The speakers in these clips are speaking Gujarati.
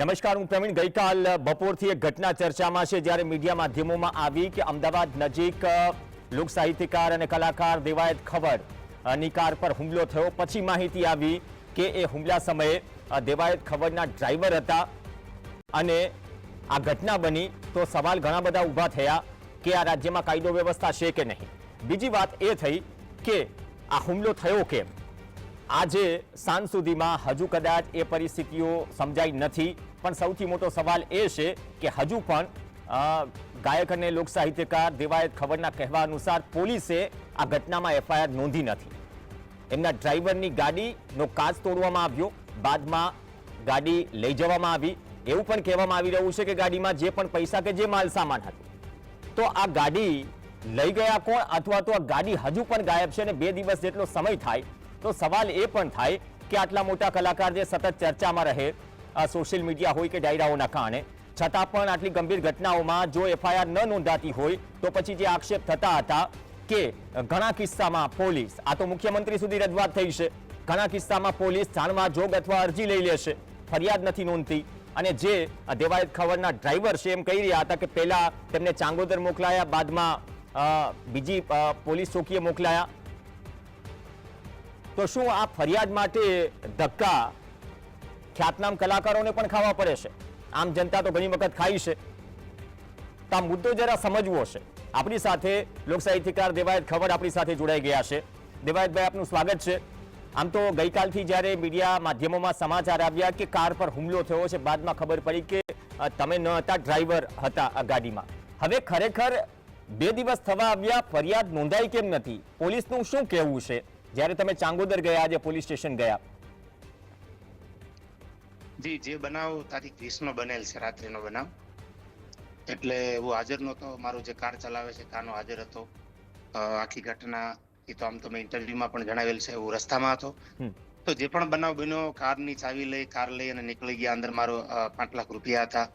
નમસ્કાર, હું પ્રવીણ. ગઈકાલ બપોરથી એક ઘટના ચર્ચામાં છે, જ્યારે મીડિયા માધ્યમોમાં આવી કે અમદાવાદ નજીક લોકસાહિત્યકાર લોક સાહિત્યકાર અને કલાકાર દેવાયત ખબરની કાર પર હુમલો થયો. પછી માહિતી આવી કે એ હુમલા સમયે દેવાયત ખબરના ડ્રાઈવર હતા અને આ ઘટના બની તો સવાલ ઘણા બધા ઊભા થયા કે આ રાજ્યમાં કાયદો વ્યવસ્થા છે કે નહીં. બીજી વાત એ થઈ કે આ હુમલો થયો કેમ? આજે સાંજ સુધીમાં હજુ કદાચ એ પરિસ્થિતિઓ સમજાઈ નથી. પણ સૌથી મોટો સવાલ એ છે કે હજુ પણ ગાયક અને લોકસાહિત્યકાર દેવાયત ખબરના કહેવા અનુસાર પોલીસે આ ઘટનામાં એફઆઈઆર નોંધી નથી. એમના ડ્રાઈવરની ગાડીનો કાચ તોડવામાં આવ્યો. બાદમાં ગાડી લઈ જવામાં આવી. એવું પણ કહેવામાં આવી રહ્યું છે કે ગાડીમાં જે પણ પૈસા કે જે માલ સામાન હતું. તો આ ગાડી લઈ ગયા કોણ અથવા તો આ ગાડી હજુ પણ ગાયબ છે અને બે દિવસ જેટલો સમય થાય? તો સવાલ એ પણ થાય કે આટલા મોટા કલાકાર જે સતત ચર્ચામાં રહે સોશિયલ મીડિયા હોય કે ડાયરાઓના કારણે. છતાં પણ આટલી ગંભીર ઘટનાઓમાં જો એફઆઈઆર ન નોંધાતી હોય, તો પછી જે આક્ષેપ થતા હતા કે ઘણા કિસ્સામાં પોલીસ, આ તો મુખ્યમંત્રી સુધી રજૂઆત થઈ છે, ઘણા કિસ્સામાં પોલીસ જાણવા જોગ અથવા અરજી લઈ લેશે, ફરિયાદ નથી નોંધતી. અને જે દેવાયત ખબરના ડ્રાઈવર છે, એમ કહી રહ્યા હતા કે પહેલા તેમને ચાંગોદર મોકલાયા, બાદમાં બીજી પોલીસ ચોકીએ મોકલાયા. તો શું આ ફરિયાદ માટે ધક્કા ખ્યાતનામ કલાકારોને પણ ખાવા પડે છે. આમ જનતા તો ઘણી વખત ખાઈ છે. તો આ મુદ્દો જરા સમજવો છે. આપણી સાથે લોકસાહિત્યકાર દેવાયત ખબર આપણી સાથે જોડાઈ ગયા છે. દેવાયતભાઈ, આપનું સ્વાગત છે. આમ તો ગઈકાલથી જ્યારે મીડિયા માધ્યમોમાં સમાચાર આવ્યા કે કાર પર હુમલો થયો છે, બાદમાં ખબર પડી કે તમે ન હતા, ડ્રાઈવર હતા આ ગાડીમાં. હવે ખરેખર બે દિવસ થવા આવ્યા, ફરિયાદ નોંધાઈ કેમ નથી? પોલીસનું શું કહેવું છે? જ્યારે તમે ચાંગોદર ગયા, આજે પોલીસ સ્ટેશન ગયા. જી જે બનાવ તારીખ વીસ બનેલ છે રાત્રિનો બનાવ. એટલે હું હાજર નહોતો મારું જે કાર ચલાવે છે કાનો હાજર હતો. આખી ઘટના એ તો આમ તો મેં ઇન્ટરવ્યુમાં પણ જણાવેલ છે હું રસ્તામાં હતો. તો જે પણ બનાવ બન્યો કારની ચાવી લઈ કાર લઈ અને નીકળી ગયા અંદર મારો પાંચ લાખ રૂપિયા હતા.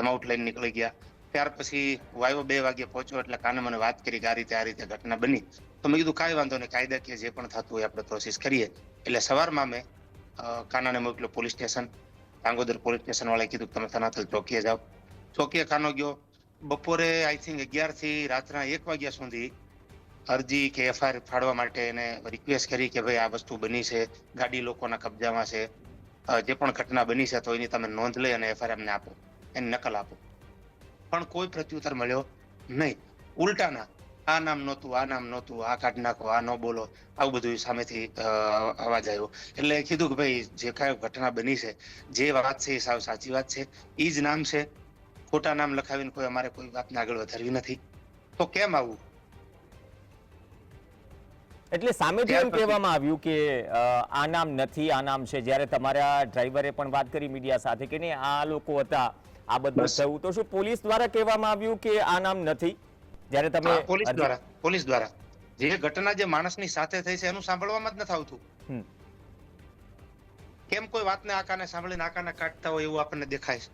અમાઉન્ટ લઈને નીકળી ગયા. ત્યાર પછી હું આવ્યો બે વાગે પહોંચ્યો એટલે કાને મને વાત કરી કે આ રીતે આ રીતે ઘટના બની. તો મેં કીધું કાંઈ વાંધો નહીં કાયદાકીય જે પણ થતું હોય આપણે પ્રોસેસ કરીએ. એટલે સવારમાં મેં કાનાને મોકલ્યો police station. Kangodar police station વાળાએ કીધું તમે સનાથલ ચોકીએ જાઓ. ચોકીએ ખાનો ગયો. બપોરે આઈ થિંક અગિયારથી રાતના એક વાગ્યા સુધી અરજી કે એફઆઈઆર ફાડવા માટે એને રિક્વેસ્ટ કરી કે ભાઈ આ વસ્તુ બની છે, ગાડી લોકોના કબજામાં છે જે પણ ઘટના બની છે તો એની તમે નોંધ લઈ અને એફઆઈઆર અમને આપો, એની નકલ આપો. પણ કોઈ પ્રત્યુત્તર મળ્યો નહીં. ઉલટાના આ નામ નહોતું આ નામ નહોતું આ કાઢ નાખો આ ન બોલો. આવું બધું સામેથી અવાજ આવ્યો. એટલે કીધું કે ભાઈ જે કાંઈ ઘટના બની છે જે વાત છે એ સાવ સાચી વાત છે. એ જ નામ છે. ખોટા નામ લખાવીને કોઈ અમારે કોઈ વાતને આગળ વધારવી નથી. તો કેમ આવું? એટલે સામેથી એમ કહેવામાં આવ્યું કે આ નામ નથી આ નામ છે. જ્યારે તમારા ડ્રાઈવરે પણ વાત કરી મીડિયા સાથે કે નહીં આ લોકો હતા આ બધું થયું. તો શું પોલીસ દ્વારા કહેવામાં આવ્યું કે આ નામ નથી? જ્યારે તમે પોલીસ દ્વારા પોલીસ દ્વારા. જે ઘટના જે માણસની સાથે થઈ છે એનું સાંભળવામાં જ નથી આવતું. કેમ કોઈ વાતને આકાને સાંભળીને આકાને કાઢતા હોય એવું આપણને દેખાય છે?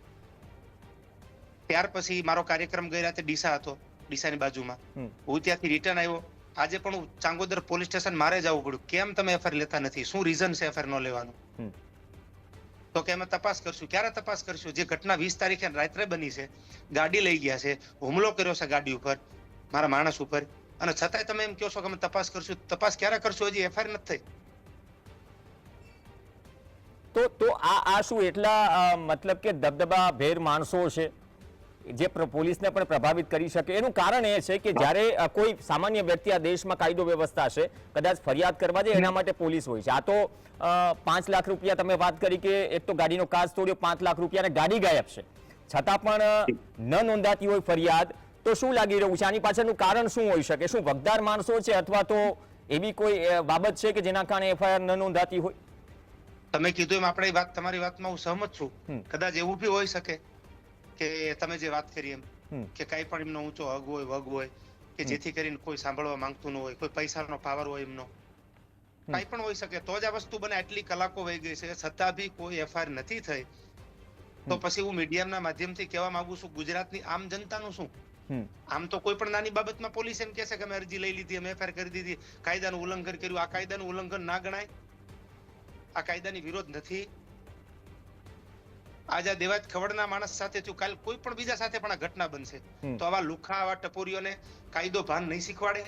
ત્યાર પછી મારો કાર્યક્રમ ગઈ રાતે ડીસા હતો ડીસાની બાજુમાં. હું ત્યાંથી રિટર્ન આવ્યો. આજે પણ હું ચાંગોદર પોલીસ સ્ટેશન મારે જવું પડ્યું. કેમ તમે એફઆઈઆર લેતા નથી? શું રીઝન છે એફઆઈઆર ન લેવાનું? તો કે અમે તપાસ કરશું. ક્યારે તપાસ કરશું? જે ઘટના વીસ તારીખે રાત્રે બની છે ગાડી લઈ ગયા છે હુમલો કર્યો છે ગાડી ઉપર. મારા માણસ ઉપર. અને છતાંય તમે એમ કહો છો કે અમે તપાસ કરશું. તપાસ ક્યારે કરશું? હજી એફઆઈઆર નથી થઈ. તો તો આ આ શું એટલા મતલબ કે દબદબા ભેર માણસો છે? જે પોલીસને પણ પ્રભાવિત કરી શકે. એનું કારણ એ છે કે જ્યારે કોઈ સામાન્ય વ્યક્તિ આ દેશમાં કાયદો વ્યવસ્થા છે, કદાચ ફરિયાદ કરવા જાય એના માટે પોલીસ હોય છે. આ તો પાંચ લાખ રૂપિયા તમે વાત કરી કે એક તો ગાડીનો કાચ તોડ્યો, પાંચ લાખ રૂપિયા અને ગાડી ગાયબ છે. છતાં પણ ન નોંધાતી હોય ફરિયાદ તો શું લાગી રહ્યું? છે આની પાછળનું કારણ શું હોઈ શકે? શું વગદાર માણસો છે અથવા તો એવી કોઈ બાબત છે કે જેના કારણે એફઆઈઆર ન નોંધાતી હોય? તમે કીધું એમ આપણે વાત તમારી વાતમાં હું સહમત છું. કદાચ એવું બી હોઈ શકે કે તમે જે વાત કરી એમ કે કઈ પણ એમનો ઊંચો હગ હોય વગ હોય કે જેથી કરીને કોઈ સાંભળવા માંગતું ન હોય કોઈ પૈસાનો પાવર હોય એમનો. કઈ પણ હોઈ શકે. તો જ આ વસ્તુ બને આટલી કલાકો વહી ગઈ છે. છતાં બી કોઈ એફઆઈઆર નથી થઈ. તો પછી હું મીડિયાના માધ્યમથી કહેવા માંગુ છું ગુજરાતની આમ જનતાનું શું? આમ તો કોઈ પણ નાની બાબતમાં પોલીસ એમ કહેશે કે અમે અરજી લઈ લીધી અમે એફઆઈઆર કરી દીધી. કાયદાનું ઉલ્લંઘન કર્યું. આ કાયદાનું ઉલ્લંઘન ના ગણાય. આ કાયદાની વિરોધ નથી. આજે આ દેવાજ ખવડના માણસ સાથે થયું. કાલ કોઈ પણ બીજા સાથે પણ આ ઘટના બનશે. તો આવા લુખા આવા ટપોરીઓને કાયદો ભાન નહીં શીખવાડે.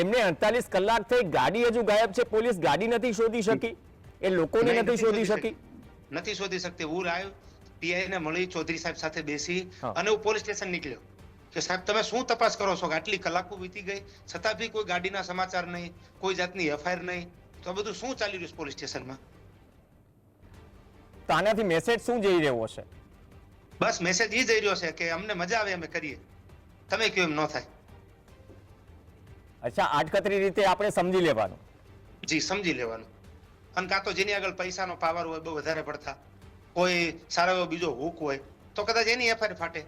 એમને અડતાલીસ કલાક થઈ ગાડી હજુ ગાયબ છે. પોલીસ ગાડી નથી શોધી શકી. એ લોકોને નથી શોધી શકી. નથી શોધી શકતી. હું લાઈવ પીઆઈ ને મળી ચૌધરી સાહેબ સાથે બેસી અને હું પોલીસ સ્ટેશન નીકળ્યો. કે સાહેબ તમે શું તપાસ કરો છો આટલી કલાકો વીતી ગઈ? છતાં બી કોઈ ગાડીના સમાચાર નહીં કોઈ જાતની એફઆઈઆર નહીં. તો આ બધું શું ચાલી રહ્યું છે પોલીસ સ્ટેશનમાં? તો આનાથી મેસેજ શું જઈ રહ્યો છે? બસ મેસેજ એ જઈ રહ્યો છે કે અમને મજા આવે અમે કરીએ. તમે કયો એમ ન થાય. અચ્છા આટકતરી રીતે આપણે સમજી લેવાનું. જી સમજી લેવાનું. અને કાં તો જેની આગળ પૈસાનો પાવર હોય બહુ વધારે પડતા. કોઈ સારો એવો બીજો હુક હોય તો કદાચ એની એફઆઈઆર ફાટે.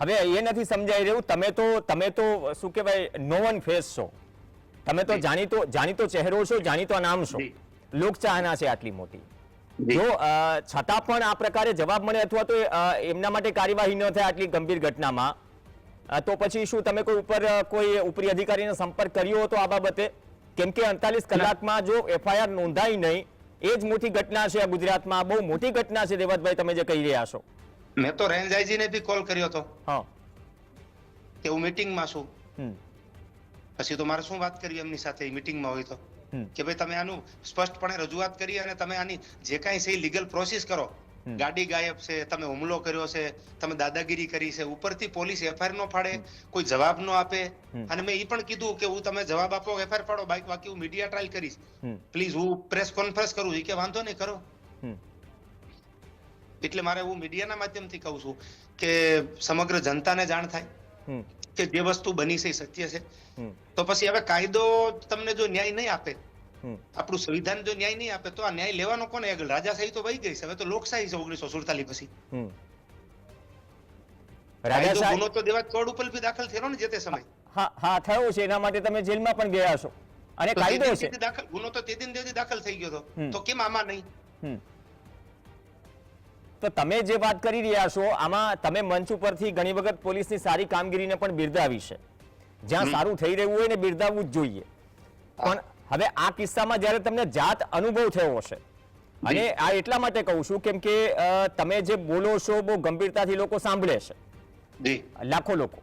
હવે એ નથી સમજાઈ રહ્યું તમે તો તમે તો શું કહેવાય નો વન ફેસ છો. તમે તો જાણીતો જાણીતો ચહેરો છો જાણીતો નામ છો. લોકચાહના છે આટલી મોટી. જો. છતાં પણ આ પ્રકારે જવાબ મળે અથવા તો એમના માટે કાર્યવાહી ન થાય આટલી ગંભીર ઘટનામાં તો પછી શું તમે કોઈ ઉપર કોઈ ઉપરી અધિકારીનો સંપર્ક કર્યો હતો આ બાબતે? કેમ કે અડતાલીસ કલાકમાં જો એફઆઈઆર નોંધાઈ નહીં એ જ મોટી ઘટના છે આ ગુજરાતમાં. બહુ મોટી ઘટના છે દેવતભાઈ તમે જે કહી રહ્યા છો. મેં તો રેન્જ આઈજીને બી કોલ કર્યો હતો હા. કે હું મીટિંગમાં છું. પછી તો મારે શું વાત કરવી એમની સાથે મીટિંગમાં હોય તો? કે ભાઈ તમે આનું સ્પષ્ટપણે રજૂઆત કરી અને તમે આની જે કાંઈ છે લીગલ પ્રોસેસ કરો. ગાડી ગાયબ છે તમે હુમલો કર્યો છે તમે દાદાગીરી કરી છે ઉપરથી પોલીસ એફઆઈઆર નો ફાડે કોઈ જવાબ નો આપે. અને મેં એ પણ કીધું કે હું તમે જવાબ આપો એફઆઈઆર ફાડો બાઈક બાકી હું મીડિયા ટ્રાયલ કરીશ. પ્લીઝ હું પ્રેસ કોન્ફરન્સ કરું એ કે વાંધો નહીં કરો. એટલે મારે હું મીડિયાના માધ્યમથી કહું છું કે સમગ્ર જનતાને જાણ થાય કે જે વસ્તુ બની છે એ સત્ય છે. તો પછી હવે કાયદો તમને જો ન્યાય નહીં આપે આપણું સંવિધાન જો ન્યાય નહીં આપે તો આ ન્યાય લેવાનો કોને આગળ રાજાશાહી તો વહી ગઈ છે. હવે તો લોકશાહી છે ઓગણીસો સુડતાલીસ પછી. ગુનો તો દેવા ચોડ ઉપર બી દાખલ થયેલો ને જે તે સમય. હા હા થયો છે. એના માટે તમે જેલમાં પણ ગયા છો અને કાયદો છે. ગુનો તો તે દિન દેવથી દાખલ થઈ ગયો હતો. તો કેમ આમાં નહીં? તો તમે જે વાત કરી રહ્યા છો આમાં તમે મંચ ઉપરથી ઘણી વખત પોલીસની સારી કામગીરીને પણ બિરદાવી છે. જ્યાં સારું થઈ રહ્યું હોય ને બિરદાવવું જ જોઈએ. પણ હવે આ કિસ્સામાં જ્યારે તમને જાત અનુભવ થયો હશે અને આ એટલા માટે કહું છું કેમ કે તમે જે બોલો છો બહુ ગંભીરતાથી લોકો સાંભળે છે. લાખો લોકો.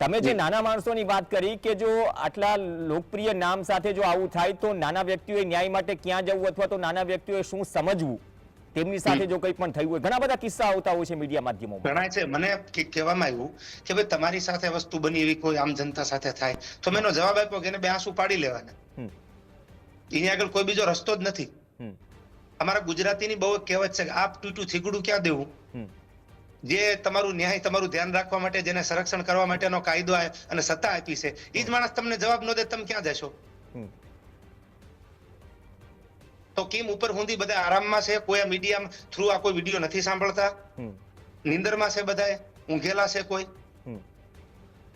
તમે જે નાના માણસોની વાત કરી કે જો આટલા લોકપ્રિય નામ સાથે જો આવું થાય તો નાના વ્યક્તિઓએ ન્યાય માટે ક્યાં જવું અથવા તો નાના વ્યક્તિઓએ શું સમજવું? તેમની સાથે જો કંઈ પણ થયું હોય. ઘણા બધા કિસ્સા આવતા હોય છે મીડિયા માધ્યમોમાં. ઘણા છે. મને કહેવામાં આવ્યું કે ભાઈ તમારી સાથે વસ્તુ બની એવી કોઈ આમ જનતા સાથે થાય. તો મેં જવાબ આપ્યો કે એને બે આંસુ પાડી લેવાના. એની આગળ કોઈ બીજો રસ્તો જ નથી. અમારા ગુજરાતીની બહુ કહેવત છે કે આપ ટૂટું થીગડું ક્યાં દેવું? જે તમારું ન્યાય તમારું ધ્યાન રાખવા માટે જેને સંરક્ષણ કરવા માટેનો કાયદો અને સત્તા આપી છે એ જ માણસ તમને જવાબ ન દે તમે ક્યાં જશો? તો કેમ ઉપર હુંદી બધા આરામમાં છે? કોઈ આ મીડિયા થ્રુ આ કોઈ વીડિયો નથી સાંભળતા? નિંદરમાં છે બધાએ ઊંઘેલા છે કોઈ?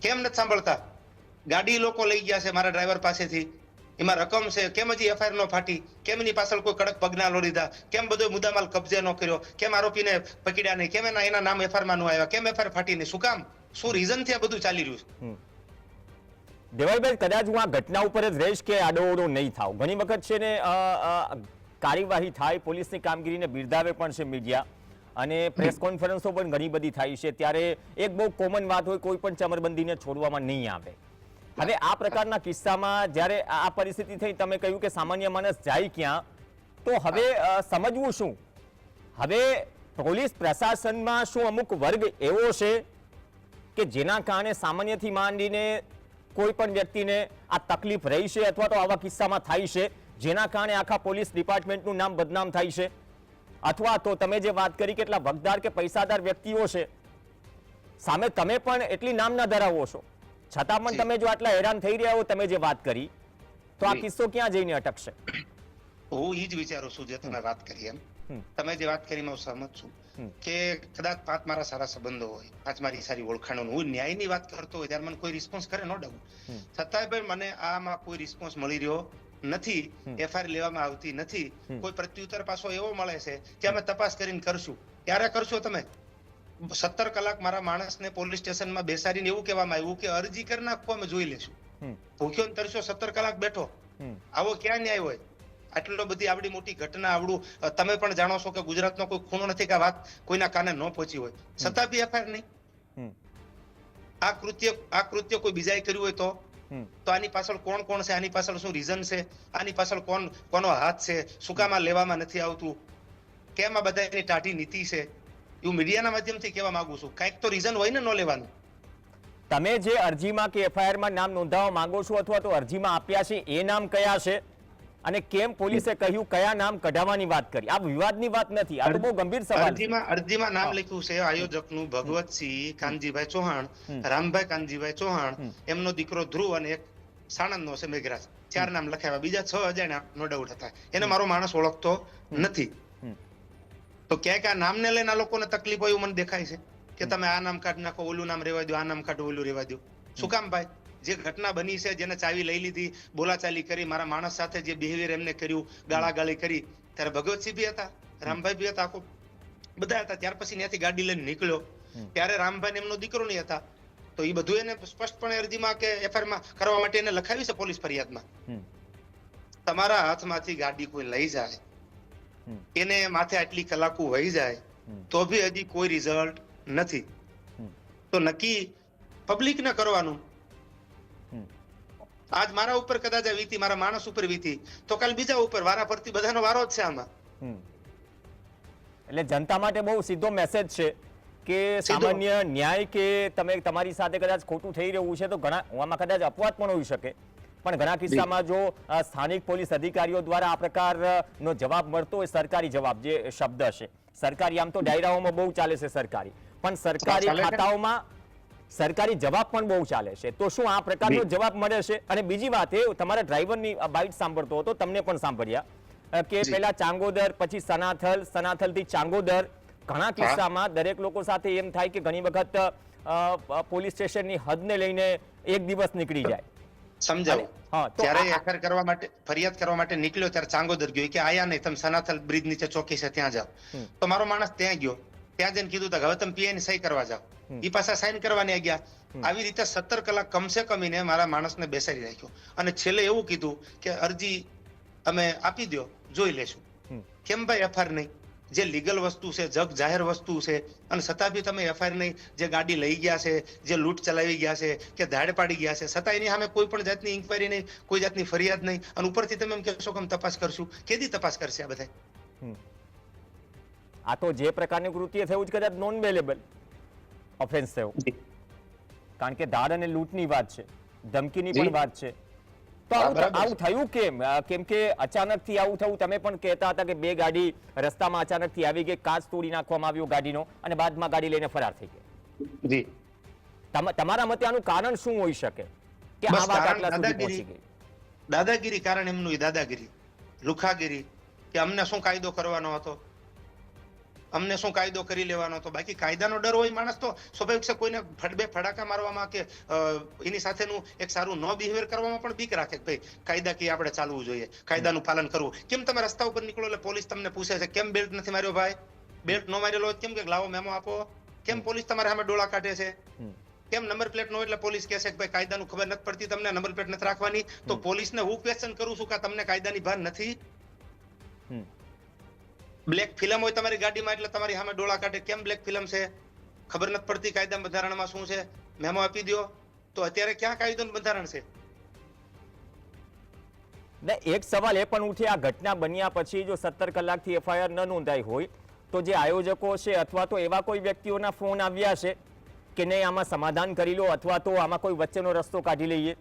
કેમ નથી સાંભળતા? ગાડી લોકો લઈ ગયા છે મારા ડ્રાઈવર પાસેથી. એમાં રકમ છે, કેમ હજી એફઆઈઆર નો ફાટી? કેમ એની પાછળ કોઈ કડક પગના લો લીધા કેમ બધો મુદ્દામાલ કબજે નો કર્યો? કેમ આરોપીને પકડ્યા નહીં? કેમ એના એના નામ એફઆઈઆર ન આવ્યા? કેમ એફઆઈઆર ફાટી નહીં? શું કામ? શું રીઝનથી આ બધું ચાલી રહ્યું છે? દેવાલભાઈ, કદાચ હું આ ઘટના ઉપર જ રહીશ કે આડોઓડો નહીં થાવ? ઘણી વખત છે ને કાર્યવાહી થાય, પોલીસની કામગીરીને બિરદાવે પણ છે મીડિયા. અને પ્રેસ કોન્ફરન્સો પણ ઘણી બધી થાય છે. ત્યારે એક બહુ કોમન વાત હોય, કોઈ પણ ચમરબંધીને છોડવામાં નહીં આવે. હવે આ પ્રકારના કિસ્સામાં જ્યારે આ પરિસ્થિતિ થઈ, તમે કહ્યું કે સામાન્ય માણસ જાય ક્યાં? તો હવે સમજવું શું? હવે પોલીસ પ્રશાસનમાં શું અમુક વર્ગ એવો છે કે જેના કારણે સામાન્યથી માંડીને કોઈ પણ વ્યક્તિને આ તકલીફ રહી છે અથવા તો આવા કિસ્સામાં થાય છે, જેના કારણે આખા પોલીસ ડિપાર્ટમેન્ટનું નામ બદનામ થાય છે? અથવા તો તમે જે વાત કરી કેટલા વગદાર કે પૈસાદાર વ્યક્તિઓ છે, સામે તમે પણ એટલી નામ ના ધરાવો છો? છતાં પણ તમે જો આટલા હેરાન થઈ રહ્યા હો તમે જે વાત કરી તો આ કિસ્સો ક્યાં જઈને અટકશે? હું એ જ વિચારું છું જે તમે વાત કરી એમ. તમે જે વાત કરી હું સહમત છું કે કદાચ પાંચ મારા સારા સંબંધો હોય પાંચ મારી સારી ઓળખાણો હું ન્યાયની વાત કરતો હોય ત્યારે મને કોઈ રિસ્પોન્સ કરે નો ડાઉટ છતાંય ભાઈ મને આમાં કોઈ રિસ્પોન્સ મળી રહ્યો નથી. એફઆઈઆર લેવામાં આવતી નથી. કોઈ પ્રત્યુત્તર પાછો એવો મળે છે કે અમે તપાસ કરીને કરશું. ક્યારે કરશો તમે? સત્તર કલાક મારા માણસને પોલીસ સ્ટેશનમાં બેસાડીને એવું કહેવામાં આવ્યું કે અરજી કરી નાખો અમે જોઈ લેશું ભૂખ્યો તરસ્યો સત્તર કલાક બેઠો. આવો ક્યાં ન્યાય હોય? આટલો બધી આવડી મોટી ઘટના આવડું તમે પણ જાણો છો કે ગુજરાતનો કોઈ ખૂણો નથી કે વાત કોઈના કાને ન પહોંચી હોય. છતાં બી એફઆઈઆર નહીં. આ કૃત્ય આ કૃત્ય કોઈ બીજાએ કર્યું હોય તો? તો આની પાછળ કોણ કોણ છે? આની પાછળ શું રીઝન છે? આની પાછળ કોણ કોનો હાથ છે? શું કામ લેવામાં નથી આવતું? કેમ આ બધા એની ટાઢી નીતિ છે? એવું મીડિયાના માધ્યમથી કહેવા માંગુ છું. કાંઈક તો રીઝન હોય ને ન લેવાનું. તમે જે અરજીમાં કે એફઆઈઆરમાં નામ નોંધાવવા માંગો છો અથવા તો અરજીમાં આપ્યા છે એ નામ કયા છે? અને કેમ પોલીસે કહ્યું કયા નામ કઢાવવાની વાત કરી? આ વિવાદની વાત નથી. આ તો બહુ ગંભીર સવાલ અરજીમાં અરજીમાં નામ લખ્યું છે આયોજકનું ભગવતસિંહ કાનજીભાઈ ચૌહાણ રામભાઈ કાનજીભાઈ ચૌહાણ એમનો દીકરો ધ્રુવ અને એક સાણંદનો છે મેઘરાજ. ચાર નામ લખાવ્યા બીજા છ અજાણ્યા નો ડાઉટ હતા. એને મારો માણસ ઓળખતો નથી. તો ક્યાંક આ નામને લઈને આ લોકોને તકલીફ હોય એવું મને દેખાય છે કે તમે આ નામ કાઢ નાખો ઓલું નામ રેવા દો આ નામ કાઢો ઓલું રેવા દો. શું કામ ભાઈ? જે ઘટના બની છે જેને ચાવી લઈ લીધી બોલાચાલી કરી મારા માણસ સાથે જે બિહેવિયર એમને કર્યું ગાળાગાળી કરી ત્યારે ભગવતસિંહ બી હતા રામભાઈ બી હતા આખો બધા હતા. ત્યાર પછી ત્યાંથી ગાડી લઈને નીકળ્યો. ત્યારે રામભાઈ ને એમનો દીકરો નહીં હતા. તો એ બધું એને સ્પષ્ટપણે અરજીમાં કે એફઆઈઆરમાં કરવા માટે એને લખાવી છે પોલીસ ફરિયાદમાં. તમારા હાથમાંથી ગાડી કોઈ લઈ જાય. એને માથે આટલી કલાકો વહી જાય તો બી હજી કોઈ રિઝલ્ટ નથી. તો નક્કી પબ્લિક ને કરવાનું. આજ મારા ઉપર કદાચ વીતી મારા માણસ ઉપર વીતી તો કાલ બીજા ઉપર વારા ફરતી બધાનો વારો જ છે આમાં. એટલે જનતા માટે બહુ સીધો મેસેજ છે કે સામાન્ય ન્યાય કે તમે તમારી સાથે કદાચ ખોટું થઈ રહ્યું છે તો ઘણા આમાં કદાચ અપવાદ પણ હોઈ શકે. પણ ઘણા કિસ્સામાં જો સ્થાનિક પોલીસ અધિકારીઓ દ્વારા આ પ્રકારનો જવાબ મળતો હોય સરકારી જવાબ જે શબ્દ છે સરકારી આમ તો ડાયરાઓમાં બહુ ચાલે છે સરકારી. પણ સરકારી ખાતાઓમાં સરકારી જવાબ પણ બહુ ચાલે છે. તો શું આ પ્રકારનો. જવાબ મળે છે? અને બીજી વાત એ તમારા ડ્રાઈવરની બાઇટ સાંભળતો હતો તમને પણ સાંભળ્યા. કે. પેલા ચાંગોદર પછી સનાથલ સનાથલથી ચાંગોદર. ઘણા કિસ્સામાં દરેક લોકો સાથે એમ થાય કે ઘણી વખત પોલીસ સ્ટેશનની હદને લઈને એક દિવસ નીકળી જાય. સમજાવું? અને- હા, તો જ્યારે આ- એફઆઈઆર કરવા માટે ફરિયાદ કરવા માટે નીકળ્યો ત્યારે ચાંગોદર ગયો કે આયા નહીં તમે સનાથલ બ્રિજ નીચે ચોકી છે ત્યાં જાઓ. તો મારો માણસ ત્યાં ગયો. ત્યાં જઈને કીધું તો કે હવે તમે પીઆઈ ની સહી કરવા જાઓ. એ પાછા સાઈન કરવાની ગયા. આવી રીતે સત્તર કલાક કમસે કમીને મારા માણસને બેસાડી રાખ્યો. અને છેલ્લે એવું કીધું કે અરજી અમે આપી દો જોઈ લેશું. કેમ ભાઈ એફઆઈઆર નહીં? જે લીગલ વસ્તુ છે જગ જાહેર વસ્તુ છે અને છતાં બી તમે એફઆઈઆર નહીં જે ગાડી લઈ ગયા છે જે લૂંટ ચલાવી ગયા છે કે ધાડ પાડી ગયા છે છતાં એની સામે કોઈ પણ જાતની ઇન્કવાયરી નહીં કોઈ જાતની ફરિયાદ નહીં અને ઉપરથી તમે એમ કહેશો કે અમે તપાસ કરશું. કેદી તપાસ કરશે આ બધા આ તો જે પ્રકારની કૃત્ય થયું જ કદાચ નોન વેલેબલ ઓફેન્સ થયો કારણ કે ધાડ અને લૂંટની વાત છે ધમકીની પણ વાત છે. તો આવું થયું? કેમ? કેમ કે અચાનકથી આવું થયું? તમે પણ કહેતા હતા કે બે ગાડી રસ્તામાં અચાનકથી આવી ગઈ કાચ તોડી નાખવામાં આવ્યો ગાડીનો અને બાદમાં ગાડી લઈને ફરાર થઈ ગઈ. જી. તમારા મતે આનું કારણ શું હોઈ શકે? કે આ વાત આટલા સુધી દાદાગીરી. પહોંચી ગઈ? દાદાગીરી કારણ એમનું દાદાગીરી. લુખાગીરી કે અમને શું કાયદો કરવાનો હતો? અમને શું કાયદો કરી લેવાનો હતો? બાકી કાયદાનો ડર હોય માણસ તો સ્વાભાવિક છે કોઈને ફડબે ફડાકા મારવામાં કે એની સાથેનું એક સારું ન બિહેવિયર કરવામાં પણ બીક રાખે કે ભાઈ કે આપણે ચાલવું જોઈએ કાયદાનું પાલન કરવું. કેમ તમે રસ્તા ઉપર નીકળો એટલે પોલીસ તમને પૂછે છે કેમ બેલ્ટ નથી માર્યો ભાઈ? બેલ્ટ ન મારેલો કેમ કે લાવો મેમો આપો? કેમ પોલીસ તમારા સામે ડોળા કાઢે છે? કેમ નંબર પ્લેટ નો એટલે પોલીસ કહેશે કે ભાઈ કાયદાનું ખબર નથી પડતી તમને નંબર પ્લેટ નથી રાખવાની? તો પોલીસને હું ક્વેશ્ચન કરું છું કે તમને કાયદાની ભાન નથી. બ્લેક ફિલ્મ હોય તમારી ગાડીમાં એટલે તમારી સામે ડોળા કાઢે. કેમ બ્લેક ફિલ્મ છે? ખબર નથી પડતી કાયદા બંધારણમાં શું છે? મેમો આપી દો તો અત્યારે ક્યાં કાયદાનું બંધારણ છે? ને એક સવાલ એ પણ ઉઠે આ ઘટના બન્યા પછી જો સત્તર કલાકથી એફઆઈઆર ન નોંધાઈ હોય તો જે આયોજકો છે અથવા તો એવા કોઈ વ્યક્તિઓના ફોન આવ્યા છે કે નહીં આમાં સમાધાન કરી લો અથવા તો આમાં કોઈ વચ્ચેનો રસ્તો કાઢી લઈએ?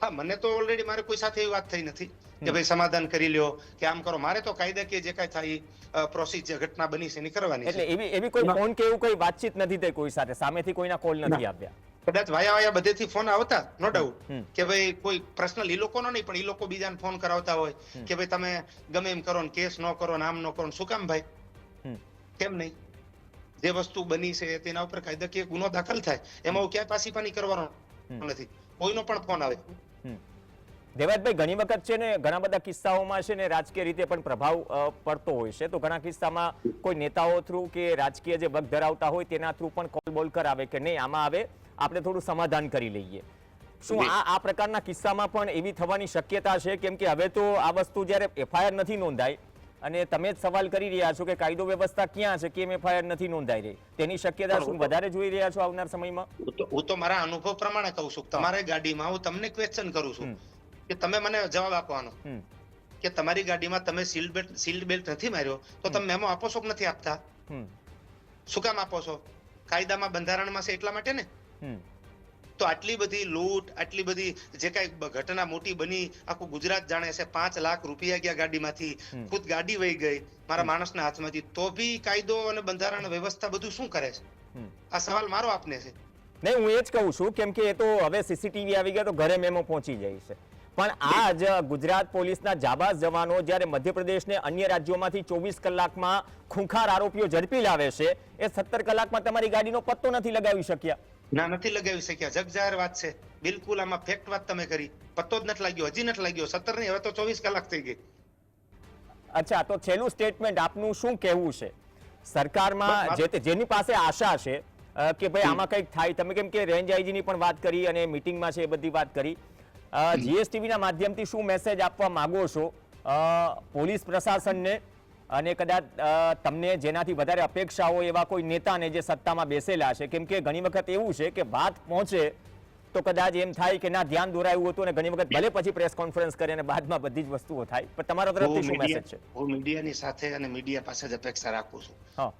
હા મને તો ઓલરેડી મારે કોઈ સાથે એવી વાત થઈ નથી. કે ભાઈ સમાધાન કરી લ્યો કે આમ કરો. મારે તો કાયદાકીય જે કાંઈ થાય પ્રોસીજર ઘટના બની છે એની કરવાની એટલે એવી એવી કોઈ ફોન કે એવું કોઈ વાતચીત નથી થઈ કોઈ સાથે. સામેથી કોઈના કોલ નથી આવ્યા. કદાચ વાયા વાયા બધેથી ફોન આવતા નો ડાઉટ કે ભાઈ કોઈ પર્સનલ ઈ લોકોનો નહીં પણ એ લોકો બીજાને ફોન કરાવતા હોય. કે ભાઈ તમે ગમે એમ કરો ને કેસ ન કરો ને આમ ન કરો ને શું કામ ભાઈ? કેમ નહીં? જે વસ્તુ બની છે તેના ઉપર કાયદાકીય ગુનો દાખલ થાય એમાં હું ક્યાંય પાસીપાની કરવાનો નથી. કોઈનો પણ ફોન આવે. હમ. ઘણી વખત છે ને ઘણા બધા કિસ્સાઓમાં છે ને રાજકીય રીતે પણ પ્રભાવ પડતો હોય છે. તો ઘણા કિસ્સામાં કોઈ નેતાઓ થ્રુ કે રાજકીય જે વગ ધરાવતા હોય તેના થ્રુ પણ કોલ બોલ કરાવે કે નહીં આમાં આવે આપણે થોડું સમાધાન કરી લઈએ. શું આ આ પ્રકારના કિસ્સામાં પણ એવી થવાની શક્યતા છે? કેમ કે હવે તો આ વસ્તુ જ્યારે એફઆઈઆર નથી નોંધાઈ અને તમે જ સવાલ કરી રહ્યા છો કે કાયદો વ્યવસ્થા ક્યાં છે કેમ એફઆઈઆર નથી નોંધાઈ રહી? તેની શક્યતા શું વધારે જોઈ રહ્યા છો આવનાર સમયમાં? હું તો હું તો મારા અનુભવ પ્રમાણે કહું છું તમારી ગાડીમાં હું તમને ક્વેશ્ચન કરું છું. કે તમે મને જવાબ આપવાનો. કે તમારી ગાડીમાં તમે સીલ્ડ બેલ્ટ સીલ્ડ બેલ્ટ નથી માર્યો તો તમે મેમો આપો છો કે નથી આપતા? શું કામ આપો છો? કાયદામાં બંધારણમાં છે એટલા માટે ને? તો આટલી બધી લૂંટ આટલી બધી જે કઈ ઘટના મોટી બની આખું ગુજરાત જાણે છે પાંચ લાખ રૂપિયા ગયા ગાડીમાંથી. ખુદ ગાડી વહી ગઈ મારા માણસના હાથમાંથી. તો બી કાયદો અને બંધારણ વ્યવસ્થા બધું શું કરે છે? આ સવાલ મારો આપને છે. નહીં હું એ જ કહું છું કેમ કે એ તો હવે સીસીટીવી આવી ગયા તો ઘરે મેમો પહોંચી જાય છે. પણ આ જ ગુજરાત પોલીસના જાબાઝ જવાનો જ્યારે મધ્યપ્રદેશને અન્ય રાજ્યોમાંથી ચોવીસ કલાકમાં ખૂંખાર આરોપીઓ ઝડપી લાવે છે એ સત્તર કલાકમાં તમારી ગાડીનો પત્તો નથી લગાવી શક્યા. ના નથી લગાવી શક્યા. જગજાહેર વાત છે. બિલકુલ આમાં ફેક્ટ વાત તમે કરી. પત્તો જ નથી લાગ્યો હજી નથી લાગ્યો. સત્તરની હવે તો ચોવીસ કલાક થઈ ગઈ. અચ્છા તો છેલ્લું સ્ટેટમેન્ટ આપનું શું કહેવું છે? સરકારમાં જે જેની પાસે આશા છે કે ભાઈ આમાં કંઈક થાય. તમે કેમ કે રેન્જ આઈજીની પણ વાત કરી અને મીટિંગમાં છે એ બધી વાત કરી. જીએસટીવી ના માધ્યમથી શું મેસેજ આપવા માંગો છો? પોલીસ પ્રશાસનને અને કદાચ તમને જેનાથી વધારે અપેક્ષા હોય એવા કોઈ નેતાને જે સત્તામાં બેસેલા છે. કેમ કે ઘણી વખત એવું છે કે વાત પહોંચે તો કદાચ એમ થાય કે ના ધ્યાન દોરાયું હતું અને ઘણી વખત ભલે પછી પ્રેસ કોન્ફરન્સ કરે અને બાદમાં બધી જ વસ્તુઓ થાય. પણ તમારા તરફથી શું મેસેજ છે? હું મીડિયાની સાથે અને મીડિયા પાસે જ અપેક્ષા રાખું છું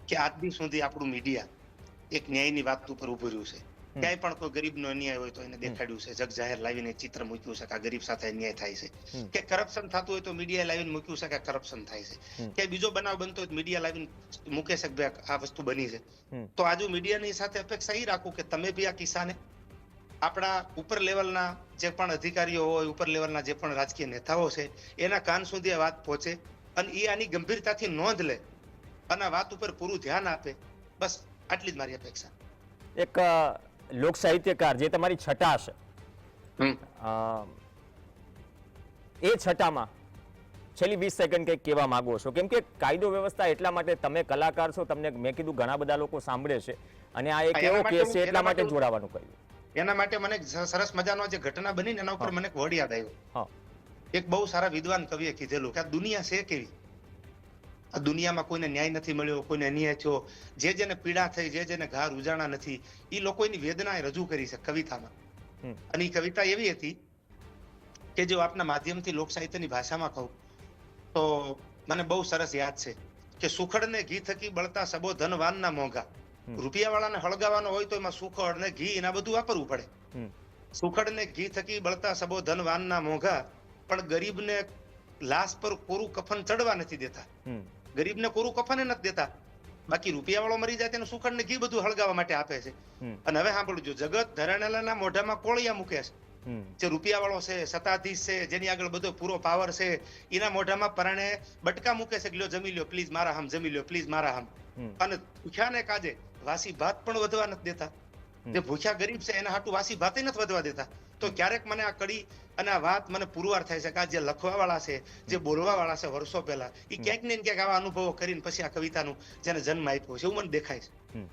કે આજ સુધી આપણું મીડિયા એક ન્યાયની વાત ઉપર ઉભું રહ્યું છે. ક્યાંય પણ કોઈ ગરીબનો અન્યાય હોય તો એને દેખાડ્યું છે જગ જાહેર લાવીને ચિત્ર મૂક્યું છે કે આ ગરીબ સાથે અન્યાય થાય છે. કે કરપ્શન થતું હોય તો મીડિયા લાવીને મૂક્યું છે કે કરપ્શન થાય છે. કે બીજો બનાવ બનતો હોય મીડિયા લાવીને મૂકે છે કે આ વસ્તુ બની છે. તો આજુ મીડિયાની સાથે અપેક્ષા એ રાખું કે તમે બી આ કિસ્સાને આપણા ઉપર લેવલના જે પણ અધિકારીઓ હોય ઉપર લેવલના જે પણ રાજકીય નેતાઓ છે એના કાન સુધી આ વાત પહોંચે અને એ આની ગંભીરતાથી નોંધ લે અને આ વાત ઉપર પૂરું ધ્યાન આપે. બસ આટલી જ મારી અપેક્ષા. એક લોક સાહિત્યકાર જે તમારી છટા છે એ છટામાં છેલ્લી વીસ સેકન્ડ કંઈક કહેવા માંગો છો? કેમ કે કાયદો વ્યવસ્થા એટલા માટે તમે કલાકાર છો તમને મેં કીધું ઘણા બધા લોકો સાંભળે છે. અને આ એક એવો કેસ છે એટલા માટે જોડાવાનું કહ્યું. એના માટે મને સરસ મજાનો જે ઘટના બની ને એના ઉપર મને એક વર્ડ યાદ આવ્યો. એક બહુ સારા વિદ્વાન કવિએ કીધેલું કે આ દુનિયા છે કેવી? આ દુનિયામાં કોઈને ન્યાય નથી મળ્યો કોઈને અન્યાય થયો જે જેને પીડા થઈ જે જેને ઘા રૂજાણા નથી એ લોકો એની વેદના રજૂ કરી છે કવિતામાં અને એ કવિતા એવી હતી કે જો આપના માધ્યમથી લોક સાહિત્યની ભાષામાં કહું તો મને બહુ સરસ યાદ છે કે સુખડને ઘી થકી બળતા સબો ધનવાનના મોંઘા. રૂપિયાવાળાને હળગાવાનો હોય તો એમાં સુખડ ને ઘી એના બધું વાપરવું પડે. સુખડ ને ઘી થકી બળતા સબો ધનવાનના મોંઘા પણ ગરીબને લાશ પર કોરું કફન ચડવા નથી દેતા. ગરીબને કોરું કફન નથી દેતા. બાકી રૂપિયા વાળો મરી જાય તેનું સુખડ ને ઘી બધું હળગાવવા માટે આપે છે. અને હવે સાંભળજો જગત ધરણેલાના મોઢામાં કોળિયા મૂકે છે. જે રૂપિયા વાળો છે સત્તાધીશ છે જેની આગળ બધો પૂરો પાવર છે એના મોઢામાં પરાણે બટકા મૂકે છે કે લ્યો જમી લ્યો પ્લીઝ મારા હમ જમી લ્યો પ્લીઝ મારા હમ. હમ. અને ભૂખ્યાને કાજે વાસી ભાત પણ વધવા નથી દેતા. જે ભૂખ્યા ગરીબ છે એના હાટુ વાસી ભાતે નથી વધવા દેતા. તો ક્યારેક મને આ કડી અને આ વાત મને પુરવાર થાય છે કે આ જે લખવા વાળા છે જે બોલવા વાળા છે વર્ષો પહેલા એ ક્યાંક ને ક્યાંક આવા અનુભવો કરીને પછી આ કવિતાનું જેને જન્મ આપ્યો છે એવું મને દેખાય છે.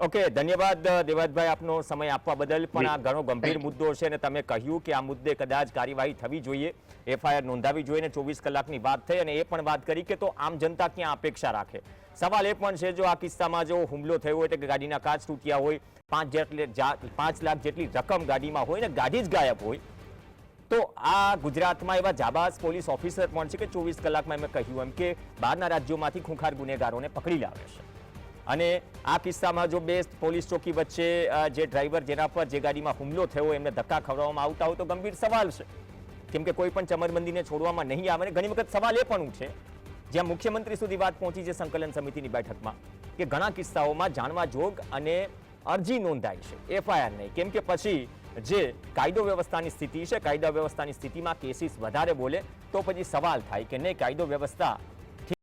ઓકે ધન્યવાદ અ, દેવાજભાઈ આપનો સમય આપવા બદલ. પણ આ. ઘણો ગંભીર મુદ્દો છે અને તમે કહ્યું કે આ મુદ્દે કદાચ કાર્યવાહી થવી જોઈએ એફઆઈઆર નોંધાવી જોઈએ ને ચોવીસ કલાકની વાત થઈ અને એ પણ વાત કરી કે તો આમ જનતા ક્યાં અપેક્ષા રાખે? સવાલ એ પણ છે, જો આ કિસ્સામાં જો હુમલો થયો હોય કે ગાડીના કાચ તૂટ્યા હોય, પાંચ જેટલી પાંચ લાખ જેટલી રકમ ગાડીમાં હોય ને ગાડી જ ગાયબ હોય, તો આ ગુજરાતમાં એવા જાબાઝ પોલીસ ઓફિસર પણ છે કે ચોવીસ કલાકમાં મેં કહ્યું એમ કે બહારના રાજ્યોમાંથી ખૂંખાર ગુનેગારોને પકડી લાવે છે. અને આ કિસ્સામાં જો બે પોલીસ ચોકી વચ્ચે જે ડ્રાઈવર જેના પર જે ગાડીમાં હુમલો થયો, એમને ધક્કા ખવડાવવામાં આવતા હોય તો ગંભીર સવાલ છે. કેમ કે કોઈ પણ ચમરબંધીને છોડવામાં નહીં આવે ઘણી વખત સવાલ એ પણ ઉઠે જ્યાં મુખ્યમંત્રી સુધી વાત પહોંચી છે સંકલન સમિતિની બેઠકમાં, કે ઘણા કિસ્સાઓમાં જાણવા જોગ અને અરજી નોંધાય છે એફઆઈઆર નહીં. કેમ કે પછી જે કાયદો વ્યવસ્થાની સ્થિતિ છે, કાયદા વ્યવસ્થાની સ્થિતિમાં કેસીસ વધારે બોલે, તો પછી સવાલ થાય કે નહીં, કાયદો વ્યવસ્થા